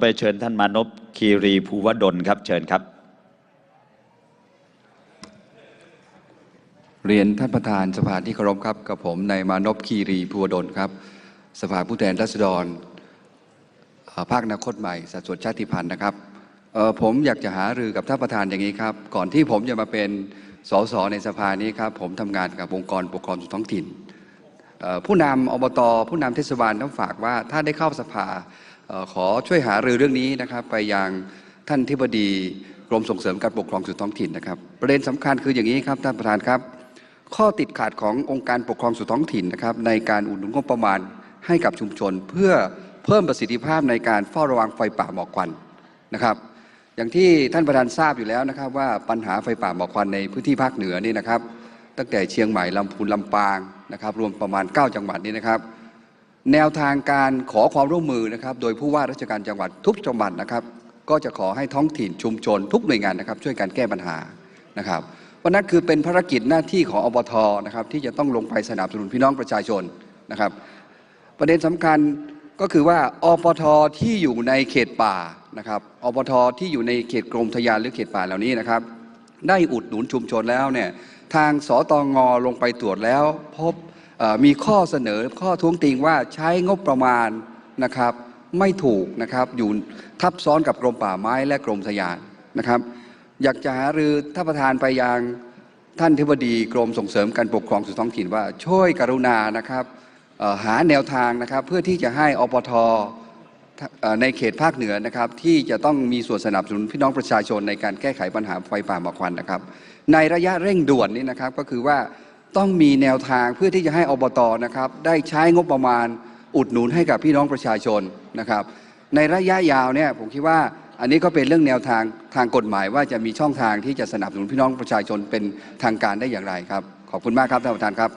ไปเชิญท่านมานพคีรีภูวดลครับ เชิญครับ เรียนท่านประธานสภาที่เคารพครับกับผมนายมานพคีรีภูวดลครับ สภาผู้แทนราษฎรภาคอนาคตใหม่สัดส่วนชาติพันธุ์นะครับผมอยากจะหารือกับท่านประธานอย่างนี้ครับ ก่อนที่ผมจะมาเป็นสสในสภานี้ครับ ผมทำงานกับองค์กรปกครองส่วนท้องถิ่น ผู้นำอบต ผู้นำเทศบาลต้องฝากว่าถ้าได้เข้าสภา ขอช่วยหารือเรื่องนี้นะครับ ไปยังท่านทิบดีกรมส่งเสริมการปกครองส่วนท้องถิ่นนะครับ ประเด็นสำคัญคืออย่างนี้ครับท่านประธานครับ ข้อติดขัดขององค์การปกครองส่วนท้องถิ่นนะครับ ในการอุดหนุนงบประมาณให้กับชุมชน เพื่อเพิ่มประสิทธิภาพในการเฝ้าระวังไฟป่าหมอกควันนะครับอย่างที่ท่านประธานทราบอยู่แล้วนะครับ ว่าปัญหาไฟป่าหมอกควันในพื้นที่ภาคเหนือนี่นะครับ ตั้งแต่เชียงใหม่ลำพูนลำปางนะครับ รวมประมาณ 9 จังหวัดนี้นะครับ แนวทางการขอความร่วมมือนะครับ โดยผู้ว่าราชการจังหวัดทุกจังหวัดนะครับ ก็จะขอให้ท้องถิ่นชุมชน ทุกหน่วยงานนะครับ ช่วยกันแก้ปัญหานะครับเพราะนั่นคือเป็นภารกิจหน้าที่ของอบทนะครับ ที่จะต้องลงไปสนับสนุนพี่น้องประชาชนนะครับ ประเด็นสำคัญก็คือว่าอปทที่อยู่ในเขตป่านะครับอปทที่อยู่ในเขตกรมทยานหรือเขตป่าเหล่านี้นะครับ ได้อุดหนุนชุมชนแล้วเนี่ยทางสตงลงไปตรวจแล้ว พบ มีข้อเสนอข้อท้วงติงว่าใช้งบประมาณนะครับไม่ถูกนะครับอยู่ทับซ้อนกับกรมป่าไม้และกรมทยานนะครับ อยากจะหารือท่านประธานไปยังท่านทิบดีกรมส่งเสริมการปกครองส่วนท้องถิ่นว่าช่วยกรุณานะครับหาแนวทางนะครับเพื่อที่จะให้อปทในเขตภาคเหนือนะครับที่จะต้องมีส่วนสนับสนุนพี่น้องประชาชนในการแก้ไขปัญหาไฟป่าหมอกควันนะครับ ในระยะเร่งด่วนนี้นะครับก็คือว่า ต้องมีแนวทางเพื่อที่จะให้อบตนะครับได้ใช้งบประมาณอุดหนุนให้กับพี่น้องประชาชนนะครับ ในระยะยาวเนี่ยผมคิดว่าอันนี้ก็เป็นเรื่องแนวทางทางกฎหมายว่าจะมีช่องทางที่จะสนับสนุนพี่น้องประชาชนเป็นทางการได้อย่างไรครับ ขอบคุณมากครับท่านประธานครับ